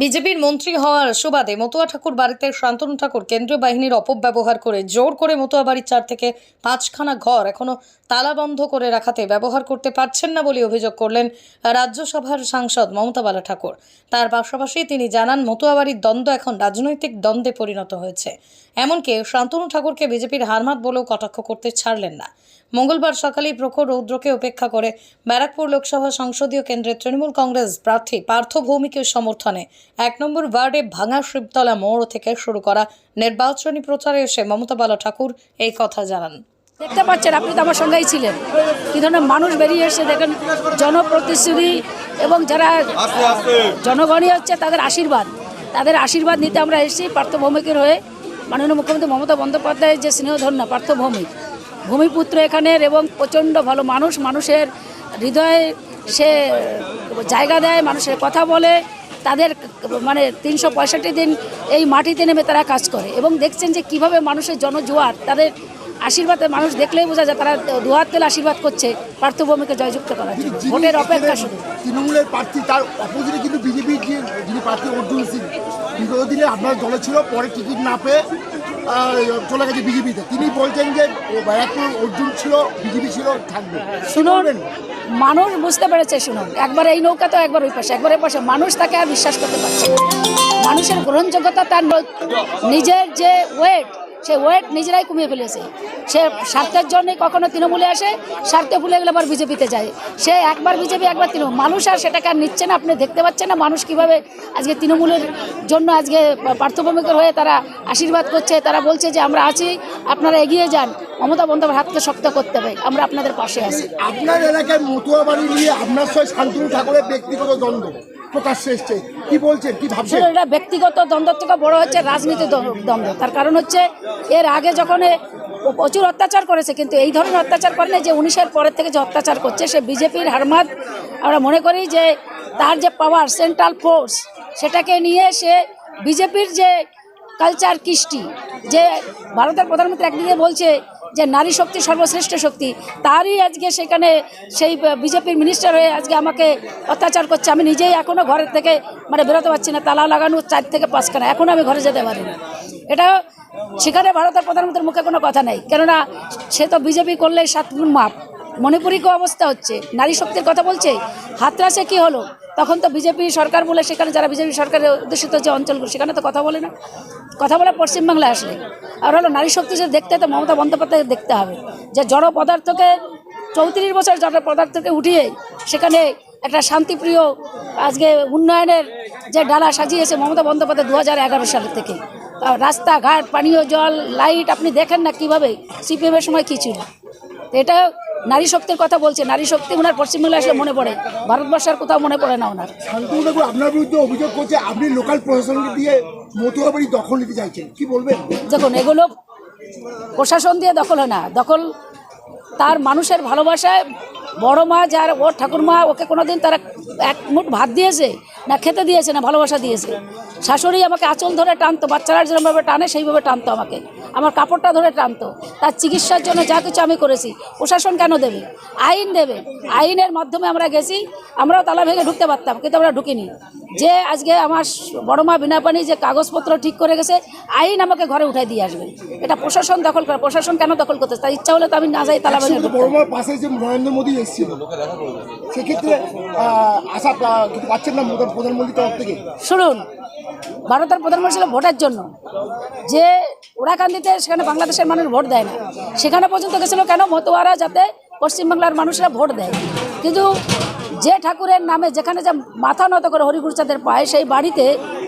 বিজেপির মন্ত্রী হওয়ার সুবাদে মতুয়া ঠাকুর বাড়িতে শান্তনু ঠাকুর কেন্দ্রীয় বাহিনীর অপব্যবহার করে জোর করে মতুয়া বাড়ির চার থেকে পাঁচখানা ঘর এখনও তালাবন্ধ করে রাখাতে ব্যবহার করতে পারছেন না বলে অভিযোগ করলেন রাজ্যসভার সাংসদ মমতা বালা ঠাকুর। তার পাশাপাশি তিনি জানান, মতুয়া বাড়ির দ্বন্দ্ব এখন রাজনৈতিক দ্বন্দ্বে পরিণত হয়েছে। এমনকি শান্তনু ঠাকুরকে বিজেপির হারমাত বলেও কটাক্ষ করতে ছাড়লেন না। মঙ্গলবার সকালেই প্রখর রৌদ্রকে উপেক্ষা করে ব্যারাকপুর লোকসভা সংসদীয় কেন্দ্রের তৃণমূল কংগ্রেস প্রার্থী পার্থ ভৌমিকের সমর্থনে এক নম্বর ওয়ার্ডে ভাঙা শিবতলা মোড় থেকে শুরু করা নির্বাচনী প্রচারে এসে মমতা বালা ঠাকুর এই কথা জানান। দেখতে পাচ্ছেন আপনি তো আমার সঙ্গেই ছিলেন। কি ধরনের মানুষ বেরিয়ে এসে দেখেন জনপ্রতিশ্রুতি এবং যারা জনগণই হচ্ছে তাদের আশীর্বাদ। তাদের আশীর্বাদ নিতে আমরা এসেছি পার্থ ভৌমিকের হয়ে। মাননীয় মুখ্যমন্ত্রী মমতা বন্দ্যোপাধ্যায়ের যে স্নেহধন্য পার্থ ভৌমিক ভূমিপুত্র এখানের এবং প্রচণ্ড ভালো মানুষ, মানুষের হৃদয়ে সে জায়গা দেয়, মানুষের কথা বলে। তাদের মানে তিনশো পঁয়ষট্টি দিন এই মাটিতে নেমে তারা কাজ করে এবং দেখছেন যে কীভাবে মানুষের জনজোয়ার, তাদের আশীর্বাদে মানুষ দেখলেই বোঝা যায় তারা দুহাত তেল আশীর্বাদ করছে পার্থভূমিকে জয়যুক্ত করার জন্য। ভোটের অপেক্ষা শুধু। তৃণমূলের প্রার্থী তার অপোজিটে কিন্তু বিজেপি যিনি প্রার্থী অর্জুন সিং। বিগত দিনে আপনার দলে ছিল পরে টিকিট না পেয়ে চলে গেছে বিজেপিতে। তিনি বলছেন যে ব্যারাকপুর অর্জুন ছিল বিজেপি ছিল থাকবে। কি শুনুন মানুষ বুঝতে পেরেছে শুনুন। একবার এই নৌকা তো একবার ওই পাশে একবার এই পাশে। মানুষ তাকে আর বিশ্বাস করতে পারছে মানুষের গ্রহণযোগ্যতা তার নিজের যে ওয়েট সে ওয়েট নিজেরাই কমিয়ে ফেলেছে। সে স্বার্থের জন্যই কখনো তৃণমূলে আসে, স্বার্থে ভুলে গেলে আবার বিজেপিতে যায়। সে একবার বিজেপি, একবার তৃণমূল। মানুষ আর সেটাকে আর নিচ্ছে না, আপনি দেখতে পাচ্ছেন না মানুষ কীভাবে আজকে তৃণমূলের জন্য আজকে পার্থভূমিকের হয়ে তারা আশীর্বাদ করছে, তারা বলছে যে আমরা আছি, আপনারা এগিয়ে যান, মমতা বন্দ্যোপাধ্যায় হাতকে শক্ত করতে হবে, আমরা আপনাদের পাশে আছি। আপনার এলাকায় মতুয়া বাড়ি নিয়ে আপনার সঙ্গে শান্তনু ঠাকুরের ব্যক্তিগত দ্বন্দ্ব। প্রকাশ্যে এসছে। কি বলছেন? কি ভাবছেন? এটা ব্যক্তিগত দ্বন্দ্ব থেকে বড় হচ্ছে রাজনীতির দ্বন্দ্ব। তার কারণ হচ্ছে, এর আগে যখন প্রচুর অত্যাচার করেছে, কিন্তু এই ধরনের অত্যাচার করে না যে উনিশের পরের থেকে যে অত্যাচার করছে, সে বিজেপির হারমাদ, আমরা মনে করি যে তার যে পাওয়ার সেন্ট্রাল ফোর্স সেটাকে নিয়ে সে বিজেপির যে কালচার কৃষ্টি, যে ভারতের প্রধানমন্ত্রী একদিকে বলছে যে নারী শক্তি, সর্বশ্রেষ্ঠ শক্তি, তারই আজকে সেখানে সেই বিজেপির মিনিস্টার হয়ে আজকে আমাকে অত্যাচার করছে। আমি নিজেই এখনও ঘরের থেকে মানে বেরোতে পারছি না, তালা লাগানো চার থেকে পাঁচখানা এখনও আমি ঘরে যেতে পারি না এটা সেখানে ভারতের প্রধানমন্ত্রীর মুখে কোনো কথা নেই। কেননা সে তো বিজেপি করলে সাত গুণ মাপ। মণিপুরিকেও অবস্থা হচ্ছে। নারী শক্তির কথা বলছে? হাতরাসে কি হলো? তখন তো বিজেপি সরকার বলে সেখানে যারা বিজেপি সরকারের উদ্দেশিত যে অঞ্চলগুলো, সেখানে তো কথা বলে না। কথা বলে পশ্চিমবাংলায় আসলে। আর হলো নারী শক্তি যে দেখতে, তো মমতা বন্দ্যোপাধ্যায় দেখতে হবে। যে জড় পদার্থকে চৌত্রিশ বছর জড় পদার্থকে উঠিয়ে সেখানে একটা শান্তিপ্রিয় আজকে উন্নয়নের যে ডালা সাজিয়েছে মমতা বন্দ্যোপাধ্যায় দু সালের থেকে। রাস্তাঘাট, পানীয় জল, লাইট, আপনি দেখেন না কীভাবে? সিপিএমের সময় কী ছিল? এটা নারী শক্তির কথা বলছে নারী শক্তি ওনার পশ্চিমবাংলায় আসলে মনে পড়ে। ভারতবর্ষের কোথাও মনে পড়ে না ওনার আপনার বিরুদ্ধে অভিযোগ করছে আপনি লোকাল প্রশাসনকে দিয়ে মতুয়া বাড়ি দখল নিতে চাইছেন কি বলবেন? দেখুন এগুলো প্রশাসন দিয়ে দখল হয় না। দখল তার মানুষের ভালোবাসায় বড় মা যার ওর ঠাকুরমা ওকে কোনোদিন তারা এক মুঠ ভাত দিয়েছে না খেতে দিয়েছে না ভালোবাসা দিয়েছে। শাশুড়ি আমাকে আঁচল ধরে টানতো বাচ্চারা যেরকমভাবে টানে সেইভাবে টানতো আমাকে। আমার কাপড়টা ধরে টানতো। তার চিকিৎসার জন্য যা কিছু আমি করেছি প্রশাসন কেন দেবে? আইন দেবে। আইনের মাধ্যমে আমরা গেছি আমরাও তালা ভেঙে ঢুকতে পারতাম কিন্তু আমরা ঢুকিনি। যে আজকে আমার বড় মা বিনা পানি যে কাগজপত্র ঠিক করে গেছে আইন আমাকে ঘরে উঠাই দিয়ে আসবে। এটা প্রশাসন দখল করে প্রশাসন কেন দখল করতে? তার ইচ্ছা হলে তো আমি না যাই তালা ভেঙে। পাশে যে নরেন্দ্র মোদী এসেছিল সেক্ষেত্রে আশা পাচ্ছেন না তরফ থেকে? শুনুন ভারতের প্রধানমন্ত্রী ছিল ভোটের জন্য। যে ওরাকান্দিতে সেখানে বাংলাদেশের মানুষ ভোট দেয় না। সেখানে পর্যন্ত গেছিল কেন মতোয়ারা যাতে পশ্চিমবাংলার মানুষরা ভোট দেয়। কিন্তু যে ঠাকুরের নামে যেখানে যে মাথা নত করে হরিগুরচাঁদের পায়, সেই বাড়িতে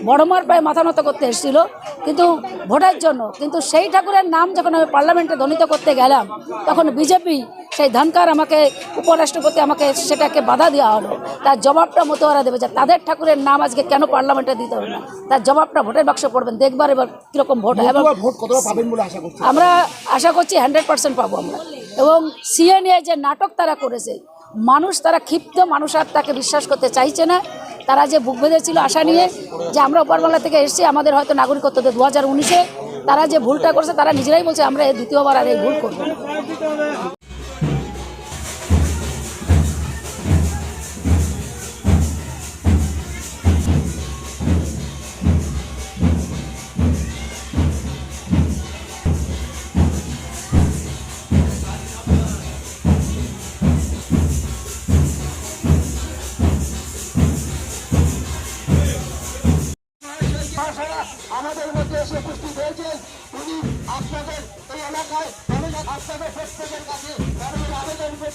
বড়মার পায়ে মাথা নত করতে এসেছিল। কিন্তু ভোটের জন্য। কিন্তু সেই ঠাকুরের নাম যখন আমি পার্লামেন্টে ধ্বনিত করতে গেলাম, তখন বিজেপি সেই ধানকার আমাকে উপরাষ্ট্রপতি আমাকে সেটাকে বাধা দেওয়া হলো। তার জবাবটা মতোয়ারা দেবে যে তাদের ঠাকুরের নাম আজকে কেন পার্লামেন্টে দিতে হবে না? তার জবাবটা ভোটের বাক্সে পড়বেন দেখবার এবার কীরকম ভোট এবং ভোট কতটা পাবেন বলে আশা করছেন? আমরা আশা করছি হান্ড্রেড পার্সেন্ট পাবো আমরা। এবং সিএ নিয়ে যে নাটক তারা করেছে মানুষ তারা ক্ষিপ্ত মানুষ আর তাকে বিশ্বাস করতে চাইছে না। তারা যে বুক বেঁধেছিল আশা নিয়ে যে আমরা উপরবাংলা থেকে এসেছি আমাদের হয়তো নাগরিকত্ব দু হাজার উনিশে তারা যে ভুলটা করেছে তারা নিজেরাই বলছে আমরা এই দ্বিতীয়বার আর এই ভুল করব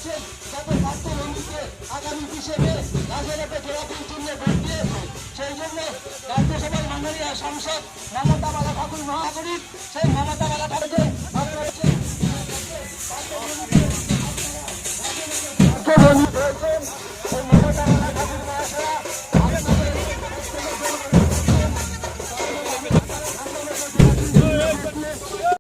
দিচ্ছেন তাতে স্বাস্থ্য রঞ্জিতকে আগামী হিসেবে রাজনীতি জেলাটির জন্য ভোট দিয়েছে সেই জন্য রাজ্যসভার মাননীয় সাংসদ মমতা বালা ঠাকুর মহাকরিব সেই মমতা বালা ঠাকুরকে Yeah.